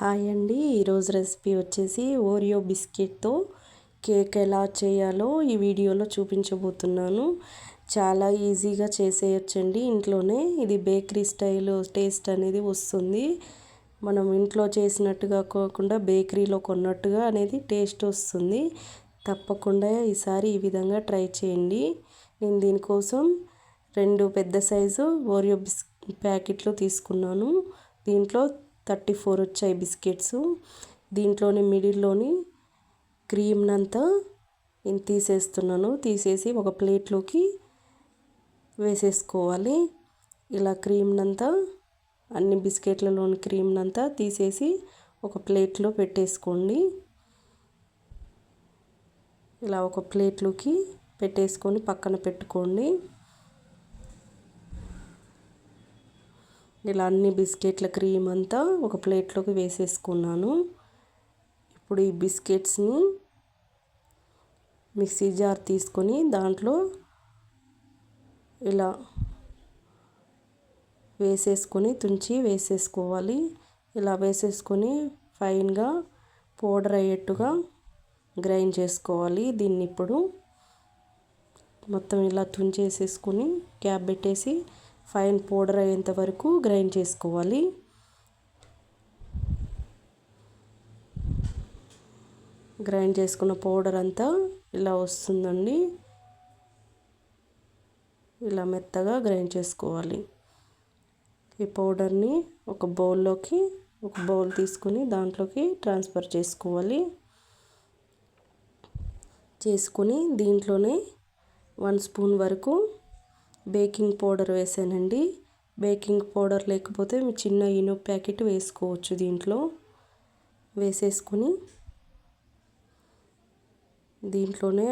Hi అండి. ఈరోజు recipe వచ్చేసి ఓరియో బిస్కెట్తో కేక్ ఎలా చేయాలో ఈ వీడియోలో చూపించబోతున్నాను. చాలా ఈజీగా చేసేయచ్చండి ఇంట్లోనే. ఇది బేకరీ స్టైల్ టేస్ట్ అనేది వస్తుంది. మనం ఇంట్లో చేసినట్టుగా కాకుండా బేకరీలో కొన్నట్టుగా అనేది టేస్ట్ వస్తుంది. తప్పకుండా ఈసారి ఈ విధంగా ట్రై చేయండి. నేను దీనికోసం రెండు పెద్ద సైజు ఓరియో బిస్ ప్యాకెట్లు తీసుకున్నాను. దీంట్లో థర్టీ ఫోర్ వచ్చాయి బిస్కెట్స్. దీంట్లోని మిడిల్లోని క్రీమ్నంతా నేను తీసేస్తున్నాను. తీసేసి ఒక ప్లేట్లోకి వేసేసుకోవాలి. ఇలా క్రీమ్నంతా అన్ని బిస్కెట్లలోని క్రీమ్నంతా తీసేసి ఒక ప్లేట్లో పెట్టేసుకోండి. ఇలా ఒక ప్లేట్లోకి పెట్టేసుకొని పక్కన పెట్టుకోండి. ఇలా అన్ని బిస్కెట్ల క్రీమ్ అంతా ఒక ప్లేట్లోకి వేసేసుకున్నాను. ఇప్పుడు ఈ బిస్కెట్స్ని మిక్సీ జార్ తీసుకొని దాంట్లో ఇలా వేసేసుకొని తుంచి వేసేసుకోవాలి. ఇలా వేసేసుకొని ఫైన్గా పౌడర్ అయ్యేట్టుగా గ్రైండ్ చేసుకోవాలి. దీన్ని ఇప్పుడు మొత్తం ఇలా తుంచేసేసుకొని క్యాప్ పెట్టేసి ఫైన్ పౌడర్ అయ్యేంత వరకు గ్రైండ్ చేసుకోవాలి. గ్రైండ్ చేసుకున్న పౌడర్ అంతా ఇలా వస్తుందండి. ఇలా మెత్తగా గ్రైండ్ చేసుకోవాలి. ఈ పౌడర్ని ఒక బౌల్లోకి ఒక బౌల్ తీసుకొని దాంట్లోకి ట్రాన్స్ఫర్ చేసుకోవాలి. చేసుకొని దీంట్లోనే వన్ స్పూన్ వరకు బేకింగ్ పౌడర్ వేసానండి. బేకింగ్ పౌడర్ లేకపోతే చిన్న ఇనుప ప్యాకెట్ వేసుకోవచ్చు దీంట్లో. వేసేసుకుని దీంట్లోనే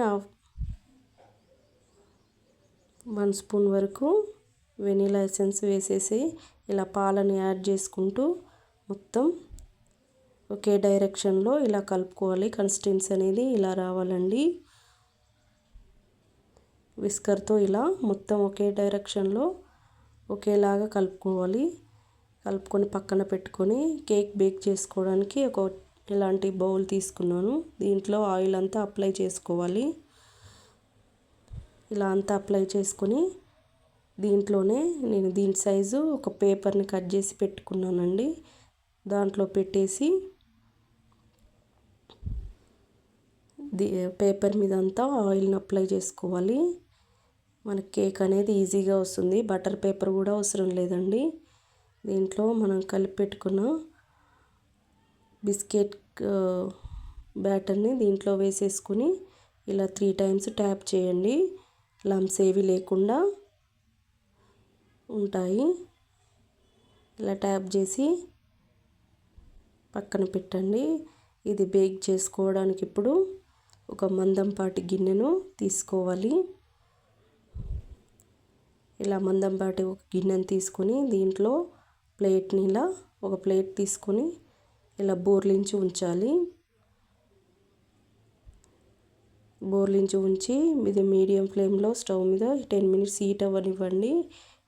వన్ స్పూన్ వరకు వెనీలా ఎసెన్స్ వేసేసి ఇలా పాలను యాడ్ చేసుకుంటూ మొత్తం ఒకే డైరెక్షన్లో ఇలా కలుపుకోవాలి. కన్సిస్టెన్సీ అనేది ఇలా రావాలండి. విస్కర్తో ఇలా మొత్తం ఒకే డైరెక్షన్లో ఒకేలాగా కలుపుకోవాలి. కలుపుకొని పక్కన పెట్టుకొని కేక్ బేక్ చేసుకోవడానికి ఒక ఇలాంటి బౌల్ తీసుకున్నాను. దీంట్లో ఆయిల్ అంతా అప్లై చేసుకోవాలి. ఇలా అంతా అప్లై చేసుకొని దీంట్లోనే నేను దీని సైజు ఒక పేపర్ని కట్ చేసి పెట్టుకున్నానండి. దాంట్లో పెట్టేసి పేపర్ మీద అంతా ఆయిల్ని అప్లై చేసుకోవాలి. మనకి కేక్ అనేది ఈజీగా వస్తుంది. బటర్ పేపర్ కూడా అవసరం లేదండి. దీంట్లో మనం కలిపి పెట్టుకున్న బిస్కెట్ బ్యాటర్ని దీంట్లో వేసేసుకుని ఇలా త్రీ టైమ్స్ ట్యాప్ చేయండి. లమ్స్ ఏవి లేకుండా ఉంటాయి. ఇలా ట్యాప్ చేసి పక్కన పెట్టండి. ఇది బేక్ చేసుకోవడానికి ఇప్పుడు ఒక మందంపాటి గిన్నెను తీసుకోవాలి. ఇలా మందంపాటి ఒక గిన్నెని తీసుకొని దీంట్లో ప్లేట్ని ఇలా ఒక ప్లేట్ తీసుకొని ఇలా బోర్లించి ఉంచాలి. బోర్లించి ఉంచి ఇది మీడియం ఫ్లేమ్లో స్టవ్ మీద టెన్ మినిట్స్ హీట్ అవ్వనివ్వండి.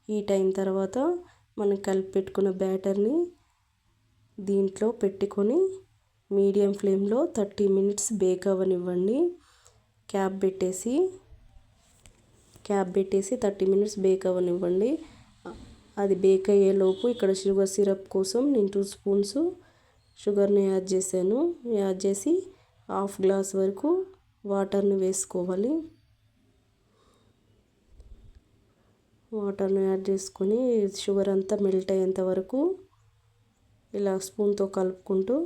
హీట్ అయిన తర్వాత మనం కలిపి పెట్టుకున్న బ్యాటర్ని దీంట్లో పెట్టుకొని మీడియం ఫ్లేమ్లో థర్టీ మినిట్స్ బేక్ అవ్వనివ్వండి. క్యాప్ పెట్టేసి క్యాప్ పెట్టేసి థర్టీ మినిట్స్ బేక్ అవ్వనివ్వండి. అది బేక్ అయ్యేలోపు ఇక్కడ షుగర్ సిరప్ కోసం నేను టూ స్పూన్స్ షుగర్ని యాడ్ చేశాను. యాడ్ చేసి హాఫ్ గ్లాస్ వరకు వాటర్ని వేసుకోవాలి. వాటర్ని యాడ్ చేసుకొని షుగర్ అంతా మెల్ట్ అయ్యేంత వరకు ఇలా స్పూన్తో కలుపుకుంటూ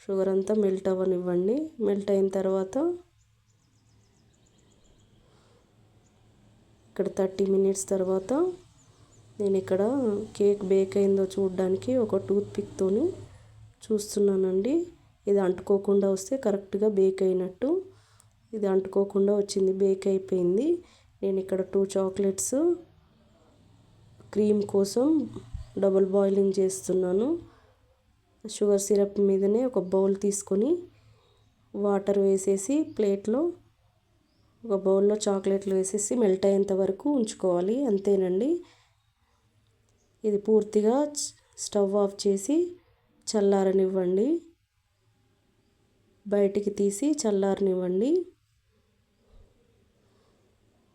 షుగర్ అంతా మెల్ట్ అవ్వనివ్వండి. మెల్ట్ అయిన తర్వాత ఇక్కడ థర్టీ మినిట్స్ తర్వాత నేను ఇక్కడ కేక్ బేక్ అయిందో చూడడానికి ఒక టూత్ పిక్తోని చూస్తున్నానండి. ఇది అంటుకోకుండా వస్తే కరెక్ట్గా బేక్ అయినట్టు. ఇది అంటుకోకుండా వచ్చింది బేక్ అయిపోయింది. నేను ఇక్కడ టూ చాక్లెట్స్ క్రీమ్ కోసం డబుల్ బాయిలింగ్ చేస్తున్నాను. షుగర్ సిరప్ మీదనే ఒక బౌల్ తీసుకొని వాటర్ వేసేసి ప్లేట్లో ఒక బౌల్లో చాక్లెట్లు వేసేసి మెల్ట్ అయ్యేంత వరకు ఉంచుకోవాలి అంతేనండి. ఇది పూర్తిగా స్టవ్ ఆఫ్ చేసి చల్లారనివ్వండి. బయటికి తీసి చల్లారనివ్వండి.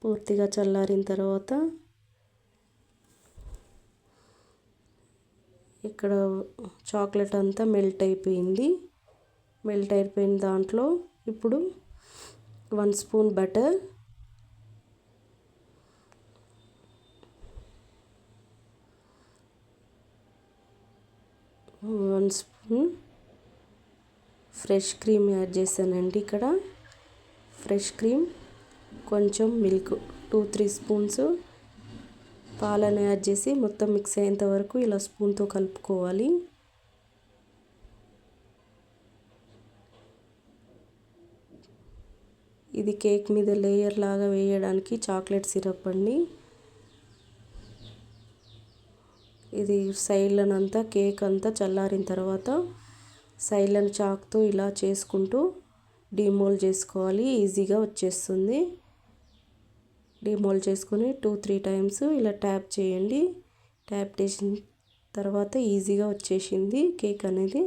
పూర్తిగా చల్లారిన తర్వాత ఇక్కడ చాక్లెట్ అంతా మెల్ట్ అయిపోయింది. మెల్ట్ అయిపోయిన దాంట్లో ఇప్పుడు one spoon butter. One spoon fresh cream add చేశానండి ఇక్కడ. ఫ్రెష్ క్రీమ్ కొంచెం మిల్క్ టూ త్రీ స్పూన్స్. పాలను యాడ్ చేసి మొత్తం మిక్స్ అయ్యేంత వరకు ఇలా స్పూన్తో కలుపుకోవాలి. ఇది కేక్ మీద లేయర్ లాగా వేయడానికి చాక్లెట్ సిరప్ అండి. ఇది సైడ్లనంతా కేక్ అంతా చల్లారిన తర్వాత సైడ్లను చాక్తో ఇలా చేసుకుంటూ డిమోల్ చేసుకోవాలి. ఈజీగా వచ్చేస్తుంది. డిమోల్ చేసుకొని టూ త్రీ టైమ్స్ ఇలా ట్యాప్ చేయండి. ట్యాప్ చేసిన తర్వాత ఈజీగా వచ్చేసింది కేక్ అనేది.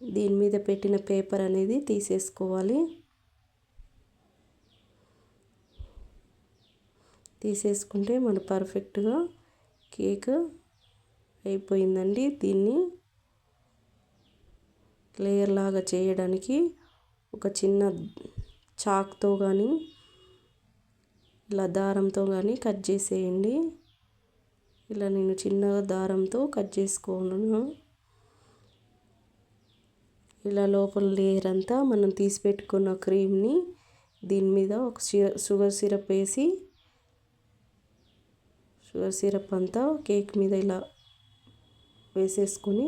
దీని మీద పెట్టిన పేపర్ అనేది తీసేసుకోవాలి. తీసేసుకుంటే మన పర్ఫెక్ట్గా కేక్ అయిపోయిందండి. దీన్ని లేయర్ లాగా చేయడానికి ఒక చిన్న చాక్తో కానీ ఇలా దారంతో కానీ కట్ చేసేయండి. ఇలా నేను చిన్నగా దారంతో కట్ చేసుకోను. ఇలా లోపల లేయర్ అంతా మనం తీసి పెట్టుకున్న క్రీమ్ని దీని మీద ఒక షుగర్ సిరప్ వేసి షుగర్ సిరప్ అంతా కేక్ మీద ఇలా వేసేసుకొని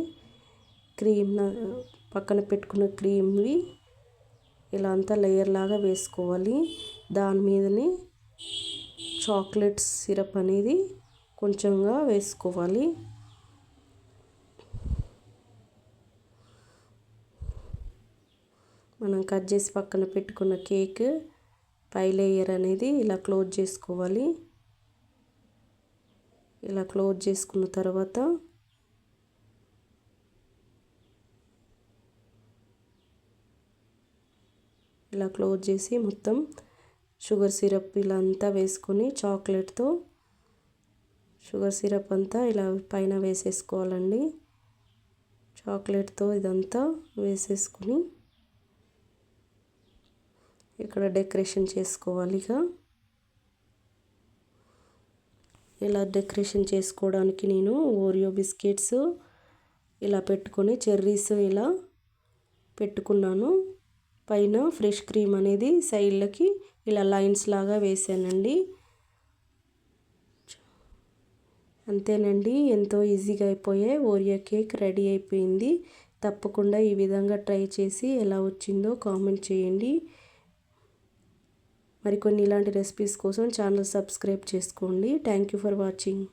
క్రీమ్ పక్కన పెట్టుకున్న క్రీమ్ని ఇలా అంతా లేయర్ లాగా వేసుకోవాలి. దాని మీదనే చాక్లెట్ సిరప్ అనేది కొంచెంగా వేసుకోవాలి. మనం కట్ చేసి పక్కన పెట్టుకున్న కేక్ పై లేయర్ అనేది ఇలా క్లోజ్ చేసుకోవాలి. ఇలా క్లోజ్ చేసుకున్న తర్వాత ఇలా క్లోజ్ చేసి మొత్తం షుగర్ సిరప్ ఇలా అంతా వేసుకొని చాక్లెట్తో షుగర్ సిరప్ అంతా ఇలా పైన వేసేసుకోవాలండి. చాక్లెట్తో ఇదంతా వేసేసుకుని ఇక్కడ డెకరేషన్ చేసుకోవాలి ఇక. ఇలా డెకరేషన్ చేసుకోవడానికి నేను ఓరియో బిస్కెట్స్ ఇలా పెట్టుకొని చెర్రీస్ ఇలా పెట్టుకున్నాను. పైన ఫ్రెష్ క్రీమ్ అనేది సైడ్లకి ఇలా లైన్స్ లాగా వేసానండి. అంతేనండి ఎంతో ఈజీగా అయిపోయే ఓరియో కేక్ రెడీ అయిపోయింది. తప్పకుండా ఈ విధంగా ట్రై చేసి ఎలా వచ్చిందో కామెంట్ చేయండి. మరికొన్ని ఇలాంటి రెసిపీస్ కోసం ఛానల్ సబ్స్క్రైబ్ చేసుకోండి. Thank you for watching